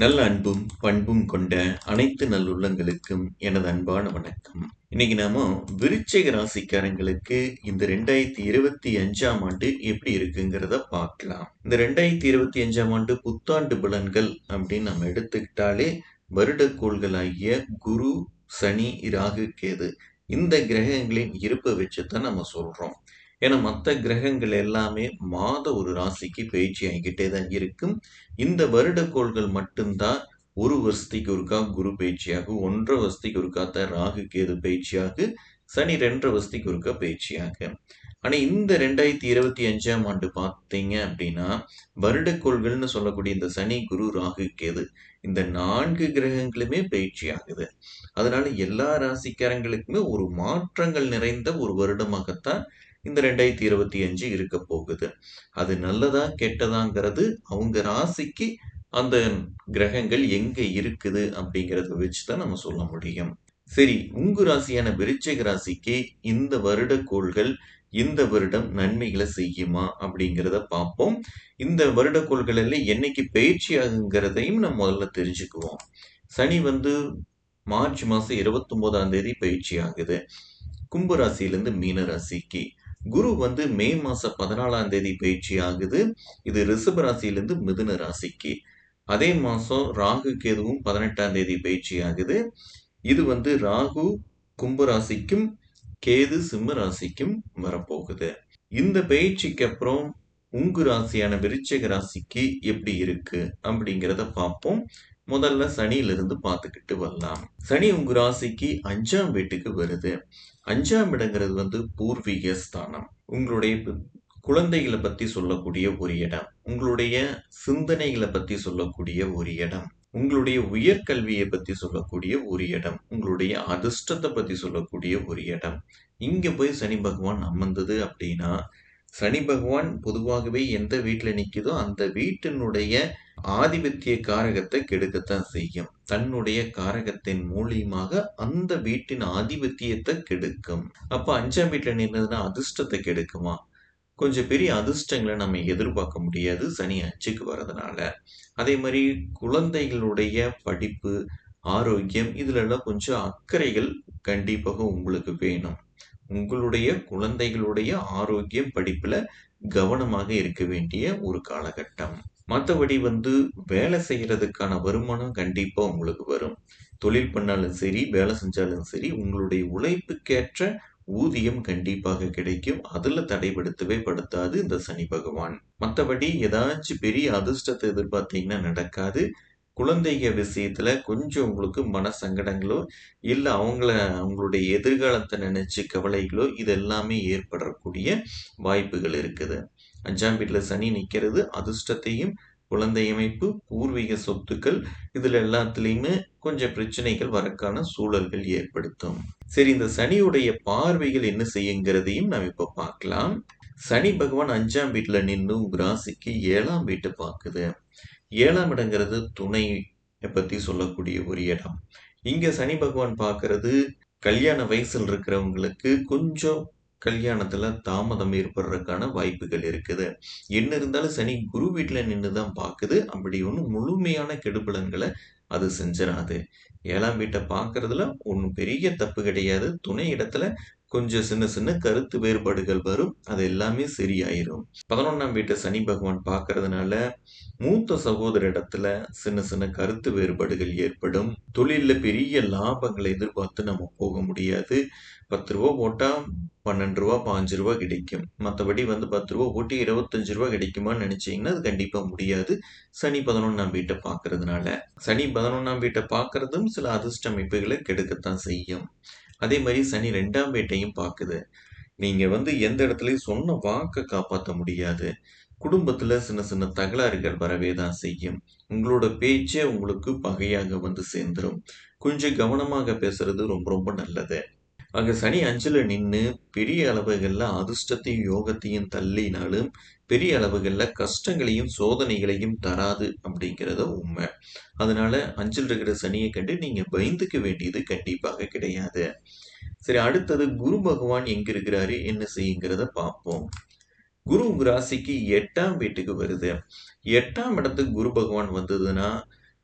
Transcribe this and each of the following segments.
நல்ல அன்பும் பண்பும் கொண்ட அனைத்து நல்லுள்ளங்களுக்கும் எனது அன்பான வணக்கம். இன்னைக்கு நாம விருச்சிக ராசிக்காரங்களுக்கு இந்த ரெண்டாயிரத்தி இருபத்தி அஞ்சாம் ஆண்டு எப்படி இருக்குங்கிறத பார்க்கலாம். இந்த ரெண்டாயிரத்தி இருபத்தி அஞ்சாம் ஆண்டு புத்தாண்டு பலன்கள் அப்படின்னு நம்ம எடுத்துக்கிட்டாலே வருடக்கோள்களாகிய குரு சனி ராகு கேது இந்த கிரகங்களின் இருப்பை வச்சு தான் நம்ம சொல்றோம். ஏன்னா மற்ற கிரகங்கள் எல்லாமே மாத ஒரு ராசிக்கு பயிற்சி ஆகிக்கிட்டே தான் இருக்கும். இந்த வருடக்கோள்கள் மட்டும்தான் ஒரு வருஷத்துக்கு ஒருக்கா குரு பயிற்சியாகும். ஒன்றரை வருஷத்துக்கு ஒருக்கா தான் ராகு கேது பயிற்சியாகு. சனி ரெண்டரை வருஷத்துக்கு ஒருக்கா பயிற்சியாகு. ஆனால் இந்த ரெண்டாயிரத்தி இருபத்தி அஞ்சாம் ஆண்டு பார்த்தீங்க அப்படின்னா வருடக்கோள்கள்னு சொல்லக்கூடிய இந்த சனி குரு ராகு கேது இந்த நான்கு கிரகங்களுமே பயிற்சி ஆகுது. அதனால எல்லா ராசிக்காரங்களுக்குமே ஒரு மாற்றங்கள் நிறைந்த ஒரு வருடமாகத்தான் இந்த ரெண்டாயிரத்தி இருபத்தி அஞ்சு இருக்க போகுது. அது நல்லதா கெட்டதாங்கிறது அவங்க ராசிக்கு அந்த கிரகங்கள் எங்க இருக்குது அப்படிங்கறத வச்சுதான் நம்ம சொல்ல முடியும். சரி உங்க ராசியான விருச்சிக ராசிக்கு இந்த வருட கோள்கள் இந்த வருடம் நன்மைகளை செய்யுமா அப்படிங்கிறத பார்ப்போம். இந்த வருடக்கோள்கள் எல்லாம் என்னைக்கு பயிற்சி ஆகுங்கிறதையும் நம்ம முதல்ல தெரிஞ்சுக்குவோம். சனி வந்து மார்ச் மாசம் இருபத்தி ஒன்பதாம் தேதி பயிற்சி ஆகுது. கும்பராசியிலிருந்து மீன ராசிக்கு குரு வந்து மே மாசம் பதினாலாம் தேதி பயிற்சி ஆகுது. இது ரிஷப ராசியிலிருந்து மிதுன ராசிக்கு. அதே மாதம் ராகு கேதுவும் பதினெட்டாம் தேதி பயிற்சி ஆகுது. இது வந்து ராகு கும்பராசிக்கும் கேது சிம்ம ராசிக்கும் வரப்போகுது. இந்த பயிற்சிக்கு அப்புறம் உங்கு ராசியான விருச்சக ராசிக்கு எப்படி இருக்கு அப்படிங்கிறத பார்ப்போம். முதல்ல சனியிலிருந்து பார்த்துக்கிட்டு வரலாம். சனி உங்க ராசிக்கு அஞ்சாம் வீட்டுக்கு வருது. அஞ்சாம் இடங்கிறது வந்து பூர்வீக ஸ்தானம். உங்களுடைய குழந்தைகளை பத்தி சொல்லக்கூடிய ஒரு இடம். உங்களுடைய சிந்தனைகளை பத்தி சொல்லக்கூடிய ஒரு இடம். உங்களுடைய உயர்கல்வியை பத்தி சொல்லக்கூடிய ஒரு இடம். உங்களுடைய அதிர்ஷ்டத்தை பத்தி சொல்லக்கூடிய ஒரு இடம். இங்க போய் சனி பகவான் அமர்ந்தது அப்படின்னா சனி பகவான் பொதுவாகவே எந்த வீட்டில் நிற்கிதோ அந்த வீட்டினுடைய ஆதிபத்திய காரகத்தை கெடுக்கத்தான் செய்யும். தன்னுடைய காரகத்தின் மூலியமாக அந்த வீட்டின் ஆதிபத்தியத்தை கெடுக்கும். அப்ப அஞ்சாம் வீட்டில் நின்றதுன்னா அதிர்ஷ்டத்தை கெடுக்குமா? கொஞ்சம் பெரிய அதிர்ஷ்டங்களை நம்ம எதிர்பார்க்க முடியாது. சனி அஞ்சுக்கு வர்றதுனால. அதே மாதிரி குழந்தைகளுடைய படிப்பு ஆரோக்கியம் இதுல எல்லாம் கொஞ்சம் அக்கறைகள் கண்டிப்பாக உங்களுக்கு வேணும். உங்களுடைய குழந்தைகளுடைய ஆரோக்கியம் படிப்புல கவனமாக இருக்க வேண்டிய ஒரு காலகட்டம். மற்றபடி வந்து வேலை செய்கிறதுக்கான வருமானம் கண்டிப்பாக உங்களுக்கு வரும். தொழில் பண்ணாலும் சரி வேலை செஞ்சாலும் சரி உங்களுடைய உழைப்புக்கேற்ற ஊதியம் கண்டிப்பாக கிடைக்கும். அதில் தடைப்படுத்தவே படுத்தாது இந்த சனி பகவான். மற்றபடி ஏதாச்சும் பெரிய அதிர்ஷ்டத்தை எதிர்பார்த்தீங்கன்னா நடக்காது. குழந்தைங்க விஷயத்தில் கொஞ்சம் உங்களுக்கு மன சங்கடங்களோ இல்லை அவங்கள அவங்களுடைய எதிர்காலத்தை நினச்சி கவலைகளோ இது எல்லாமே ஏற்படக்கூடிய வாய்ப்புகள் இருக்குது. அஞ்சாம் வீட்டில் சனி நிற்கிறது அதிர்ஷ்டத்தையும் குழந்தை அமைப்பு பூர்வீக சொத்துக்கள் இதில் எல்லாத்துலேயுமே கொஞ்சம் பிரச்சனைகள் வரக்கான சூழல்கள் ஏற்படுத்தும். சரி இந்த சனியுடைய பார்வைகள் என்ன செய்யுங்கிறதையும் நாம் இப்போ பார்க்கலாம். சனி பகவான் அஞ்சாம் வீட்டில் நின்று உங்க ராசிக்கு ஏழாம் வீட்டை பார்க்குது. ஏழாம் இடங்கிறது துணை பற்றி சொல்லக்கூடிய ஒரு இடம். இங்கே சனி பகவான் பார்க்கறது கல்யாண வயசில் இருக்கிறவங்களுக்கு கொஞ்சம் கல்யாணத்துல தாமதம் ஏற்படுறதுக்கான வாய்ப்புகள் இருக்குது. என்ன இருந்தாலும் சனி குரு வீட்டுல நின்று தான் பார்க்குது அப்படி ஒன்றும் முழுமையான கெடுபலன்களை அது செஞ்சிடாது ஏழாம் வீட்டை பார்க்கறதுல ஒன்றும் பெரிய தப்பு கிடையாது. துணை இடத்துல கொஞ்சம் சின்ன சின்ன கருத்து வேறுபாடுகள் வரும். அது எல்லாமே சரியாயிரும். பதினொன்னாம் வீட்டை சனி பகவான் பார்க்கறதுனால மூத்த சகோதர இடத்துல சின்ன சின்ன கருத்து வேறுபாடுகள் ஏற்படும். தொழிலில் பெரிய லாபங்களை எதிர்பார்த்து நம்ம போக முடியாது. பத்து ரூபா போட்டா பன்னெண்டு ரூபா பாஞ்சு ரூபா கிடைக்கும். மற்றபடி வந்து பத்து ரூபா போட்டு இருபத்தஞ்சு ரூபா கிடைக்குமான்னு நினைச்சீங்கன்னா அது கண்டிப்பா முடியாது. சனி பதினொன்னாம் வீட்டை பார்க்கறதுனால. சனி பதினொன்னாம் வீட்டை பார்க்கறதும் சில அதிர்ஷ்ட அமைப்புகளை கெடுக்கத்தான் செய்யும். அதே மாதிரி சனி ரெண்டாம் வீட்டையும் பார்க்குது நீங்கள் வந்து எந்த இடத்துலையும் சொன்ன வாக்கை காப்பாற்ற முடியாது. குடும்பத்தில் சின்ன சின்ன தகராறுகள் வரவே தான் செய்யும். உங்களோட பேச்சே உங்களுக்கு பகையாக வந்து சேர்ந்துடும் கொஞ்சம் கவனமாக பேசுறது ரொம்ப ரொம்ப நல்லது. ஆக சனி அஞ்சில் நின்று பெரிய அளவுகளில் அதிர்ஷ்டத்தையும் யோகத்தையும் தள்ளினாலும் பெரிய அளவுகளில் கஷ்டங்களையும் சோதனைகளையும் தராது அப்படிங்கிறத உண்மை. அதனால அஞ்சில் இருக்கிற சனியை கண்டு நீங்கள் பயந்துக்க வேண்டியது கண்டிப்பாக கிடையாது. சரி அடுத்தது குரு பகவான் எங்க இருக்கிறாரு என்ன செய்யுங்கிறத பார்ப்போம். குரு ராசிக்கு எட்டாம் வீட்டுக்கு வருது. எட்டாம் இடத்துக்கு குரு பகவான் வந்ததுன்னா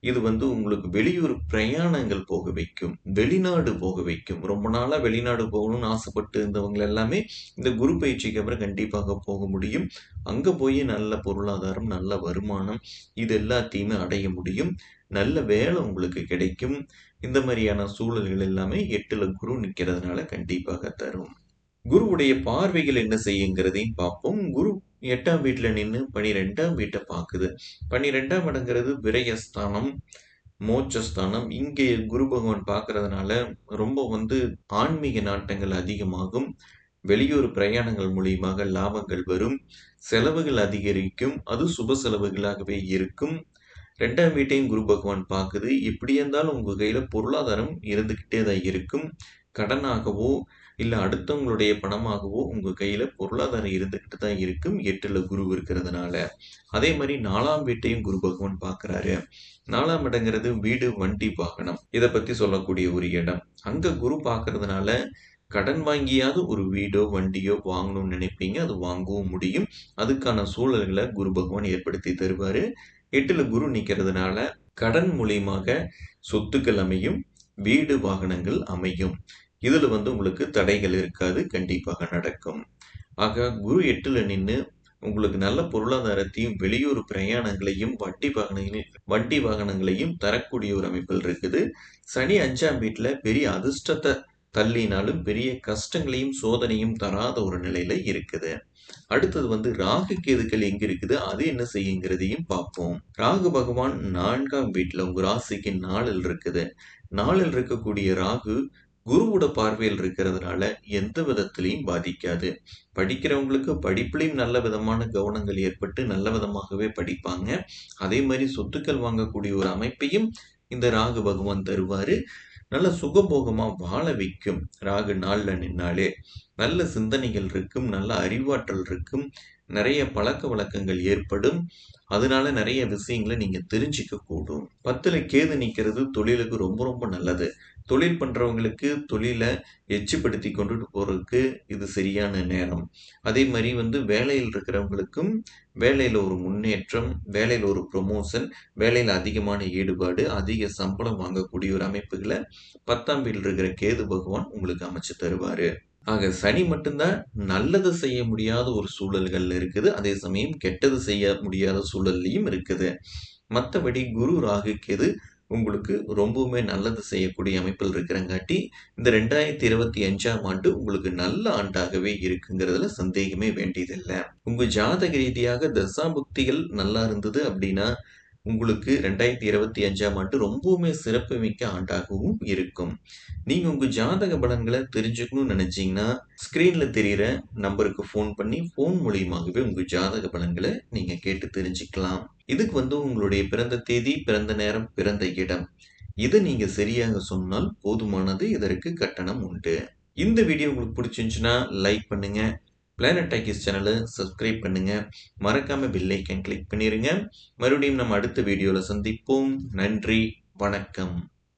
இது வந்து உங்களுக்கு வெளியூர் பிரயாணங்கள் போக வைக்கும். வெளிநாடு போக வைக்கும். ரொம்ப நாளாக வெளிநாடு போகணும்னு ஆசைப்பட்டு இருந்தவங்க எல்லாமே, இந்த குரு பயிற்சிக்கு அப்புறம் கண்டிப்பாக போக முடியும். அங்கே போய் நல்ல பொருளாதாரம், நல்ல வருமானம் இது எல்லாத்தையுமே அடைய முடியும். நல்ல வேலை உங்களுக்கு கிடைக்கும். இந்த மாதிரியான சூழல்கள் எல்லாமே எட்டில் குரு நிற்கிறதுனால கண்டிப்பாக தரும். குருவுடைய பார்வைகள் என்ன செய்யுங்கிறதையும் பார்ப்போம். குரு 8ஆம் வீட்ல நின்னு 12ஆம் வீட்ட பாக்குது. 12ஆம் இடங்கிறது விரயஸ்தானம், மோட்சஸ்தானம். இங்கே குரு பகவான் பார்க்கறதுனால ரொம்ப வந்து ஆன்மீக நாட்டங்கள் அதிகமாகும். வெளியூர் பிரயாணங்கள் மூலியமாக லாபங்கள் வரும். செலவுகள் அதிகரிக்கும். அது சுப செலவுகளாகவே இருக்கும். ரெண்டாம் வீட்டையும் குரு பகவான் பார்க்குது எப்படி இருந்தாலும் உங்கள் கையில் பொருளாதாரம் இருந்துக்கிட்டே தான் இருக்கும். கடனாகவோ, இல்லை அடுத்தவங்களுடைய பணமாகவோ உங்கள் கையில் பொருளாதாரம் இருந்துக்கிட்டு தான் இருக்கும். எட்டில் குரு இருக்கிறதுனால. அதே மாதிரி நாலாம் வீட்டையும் குரு பகவான் பார்க்குறாரு நாலாம் இடங்கிறது வீடு, வண்டி, வாகனம். இதை பற்றி சொல்லக்கூடிய ஒரு இடம். அங்கே குரு பார்க்கறதுனால கடன் வாங்கியாவது ஒரு வீடோ, வண்டியோ வாங்கணும்னு நினைப்பீங்க. அது வாங்கவும் முடியும். அதுக்கான சூழல்களை குரு பகவான் ஏற்படுத்தி தருவார் எட்டில் குரு நிற்கிறதுனால கடன் மூலியமாக சொத்துக்கள் அமையும். வீடு, வாகனங்கள் அமையும். இதில் வந்து உங்களுக்கு தடைகள் இருக்காது. கண்டிப்பாக நடக்கும். ஆக குரு எட்டில் நின்று உங்களுக்கு நல்ல பொருளாதாரத்தையும், வெளியூர் பிரயாணங்களையும், வண்டி வாகனங்களையும் வண்டி வாகனங்களையும் தரக்கூடிய ஒரு அமைப்பில் இருக்குது. சனி அஞ்சாம் வீட்டில் பெரிய அதிர்ஷ்டத்தை தள்ளினாலும், பெரிய கஷ்டங்களையும், சோதனையும் தராத ஒரு நிலையில இருக்குது. அடுத்தது வந்து ராகு, கேதுக்கள் எங்க இருக்குது? அது என்ன செய்யுங்கிறதையும் பார்ப்போம். ராகு பகவான் நான்காம் வீட்டில் உங்க ராசிக்கு நாளில் இருக்குது. நாளில் இருக்கக்கூடிய ராகு குருவோட பார்வையில் இருக்கிறதுனால எந்த விதத்துலையும் பாதிக்காது. படிக்கிறவங்களுக்கு படிப்புலையும் நல்ல விதமான கவனங்கள் ஏற்பட்டு நல்ல விதமாகவே படிப்பாங்க. அதே மாதிரி சொத்துக்கள் வாங்கக்கூடிய ஒரு அமைப்பையும் இந்த ராகு பகவான் தருவார் நல்ல சுகபோகமாக வாழ வைக்கும். ராகு நாளில் நின்னாலே. நல்ல சிந்தனைகள் இருக்கும். நல்ல அறிவாற்றல் இருக்கும். நிறைய பழக்க வழக்கங்கள் ஏற்படும். அதனால நிறைய விஷயங்களை நீங்கள் தெரிஞ்சிக்க கூடும். 10ல கேது நிற்கிறது தொழிலுக்கு ரொம்ப ரொம்ப நல்லது. தொழில் பண்ணுறவங்களுக்கு தொழிலை எச்சுப்படுத்தி கொண்டுட்டு போகிறதுக்கு இது சரியான நேரம். அதே மாதிரி வந்து வேலையில் இருக்கிறவங்களுக்கும் வேலையில் ஒரு முன்னேற்றம், வேலையில் ஒரு ப்ரொமோஷன் வேலையில் அதிகமான ஈடுபாடு, அதிக சம்பளம் வாங்கக்கூடிய ஒரு அமைப்புகள 10ஆம் வீட்ல இருக்கிற கேது பகவான் உங்களுக்கு அமைச்சு தருவார் ஆக சனி மட்டும்தான் நல்லது செய்ய முடியாத ஒரு சூழல்கள் இருக்குது. அதே சமயம் கெட்டது செய்ய முடியாத சூழல்லையும் இருக்குது. மற்றபடி குரு, ராகு, கேது உங்களுக்கு ரொம்பவுமே நல்லது செய்யக்கூடிய அமைப்பில் இருக்கிறங்காட்டி, இந்த 2025ஆம் ஆண்டு உங்களுக்கு நல்ல ஆண்டாகவே இருக்குங்கிறதுல சந்தேகமே வேண்டியதில்லை. உங்கள் ஜாதக ரீதியாக தசாபுக்திகள் நல்லா இருந்தது அப்படின்னா உங்களுக்கு 2025ஆம் ஆண்டு ரொம்பவுமே சிறப்புமிக்க ஆண்டாகவும் இருக்கும். நீங்கள் உங்கள் ஜாதக பலன்களை தெரிஞ்சுக்கணும்னு நினச்சிங்கன்னா ஸ்க்ரீனில் தெரியிற நம்பருக்கு ஃபோன் பண்ணி, ஃபோன் மூலியமாகவே உங்கள் ஜாதக பலன்களை நீங்கள் கேட்டு தெரிஞ்சுக்கலாம். இதுக்கு வந்து உங்களுடைய பிறந்த தேதி, பிறந்த நேரம், பிறந்த இடம். இதை நீங்கள் சரியாக சொன்னால் போதுமானது. இதற்கு கட்டணம் உண்டு. இந்த வீடியோ உங்களுக்கு பிடிச்சிருந்துச்சுன்னா லைக் பண்ணுங்கள் பிளானட் டாக்கீஸ் சேனலை சப்ஸ்கிரைப் பண்ணுங்கள் மறக்காமல் பெல் கிளிக் பண்ணிடுங்க மறுபடியும் நம்ம அடுத்த வீடியோவில் சந்திப்போம். நன்றி, வணக்கம்.